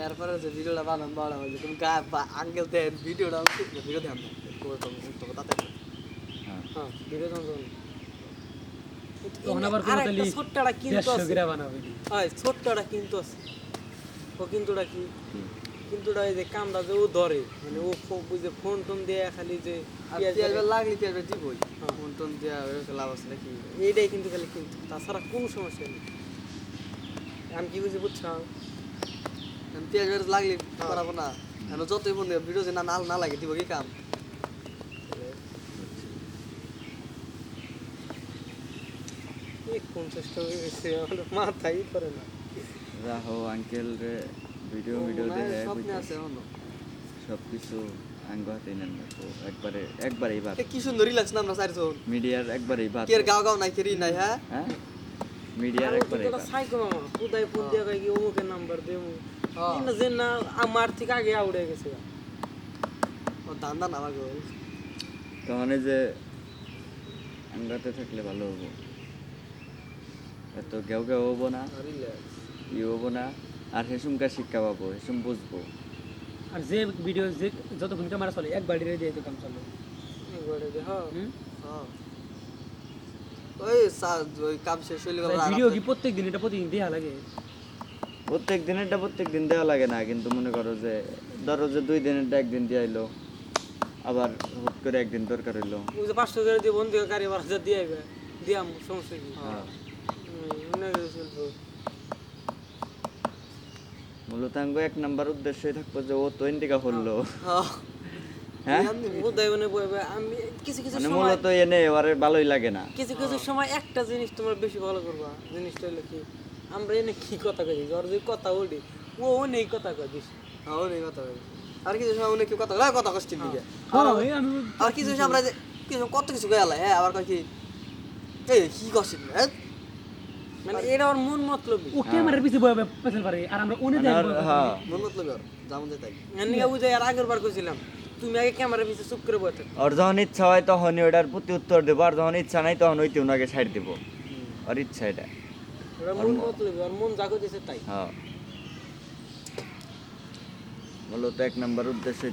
এরপরে যে ভিডিওটা বানান বড় হয়েছে তুমি আঙ্কেল দেন ভিডিওটা ভিডিও দেন তাতে হ্যাঁ। হ্যাঁ ভিডিও ছোট্টটা কিন্তু হয় ছোট্টটা কিন্তু আছে। ও কিন্তুটা কি? যে কামটা যে ও ধরে মানে ও যে ফোন টোন দিয়ে খালি যে লাগলে দিবই। ফোন টোন দেওয়া লাভ আছে নাকি? এইটাই কিন্তু খালি কিন্তু তাছাড়া কোনো সমস্যা নেই। আমি কি বুঝি বুঝছ? পেঁয়াজ বেড়ে লাগলে করাবো না কেন যতই মনে ভিডিও যে না না না লাগে দিব কি কাম? মাথাই করে না। রাহো আঙ্কেল রে ভিডিও ভিডিও দেখে সব কিছু আঙ্গ হাতে নেন দেখো একবারে একবারেই বাদ। এ কি সুন্দর রিল্যাক্স না আমরা চারজন মিডিয়ার একবারেই বাদ। কি আর গাও গাও নাই কেরি নাই হ্যাঁ মিডিয়ার একবারেই বাদ। সাইকো মামা খুদাই ফোন কই কি নাম্বার না যে না আমার থেকে আগে গেছে ও তখন যে আঙ্গাতে থাকলে ভালো হব। এত হব না ই হব না আর হেসুমকা শিক্ষা পাবো হেসুম বুঝব। আর যে ভিডিও যে যতক্ষণ ক্যামেরা চলে এক বাড়ি দিয়ে তো কাম চলে। হ্যাঁ? হ্যাঁ। ওই কাম শেষ হইলে ভিডিও কি প্রত্যেক দিন এটা প্রতিদিন দেওয়া লাগে। প্রত্যেক দিনেরটা প্রত্যেক দিন দেওয়া লাগে না কিন্তু মনে করো যে ধরো যে দুই দিনেরটা একদিন দিয়ে আইলো আবার হুট করে একদিন দরকার হইল। যে পাঁচশো করে দিয়ে বন্ধু গাড়ি ভাড়া দিয়ে আইবে দিয়াম সমস্যা কি? হ্যাঁ। মনে মূলত আঙ্গ এক নাম্বার উদ্দেশ্যই থাকব যে ও তো ইন্ডিকা হলো হ্যাঁ। মানে বলবে আমি কিছু কিছু মানে সময় মূলত এনে এবারে ভালোই লাগে না। কিছু কিছু সময় একটা জিনিস তোমার বেশি ভালো করবা। জিনিসটা হলো কি আমরা এনে কি কথা কই ওর যে কথা ওডি ও নেই কথা কই বেশি হ্যাঁ ও নেই কথা কই আর কিছু সময় অনেক কথা কয় কথা কষ্ট দিকে হ্যাঁ, আমি আর কিছু সময় আমরা যে কিছু কত কিছু গেল হ্যাঁ আবার কয় কি এই কি কষ্ট করছিস মানে এটা ওর মন মতলবই। ও ক্যামেরার পিছে বয়ে পেছন পারে আর আমরা উনি মানে দেখব হ্যাঁ মন মতলবই ওর যেমন যে তাই। এমনি বুঝে আর আগের বার কইছিলাম তুমি আগে ক্যামেরার পিছে চুপ করে বসে থাকো। ওর যখন ইচ্ছা হয় তখনই ওটার প্রতি উত্তর দেবো আর যখন ইচ্ছা নাই তখন ওইতে ওনাকে সাইড দেবো। ওর ইচ্ছা এটা তাই। হ্যাঁ। মূলত এক নম্বর উদ্দেশ্যই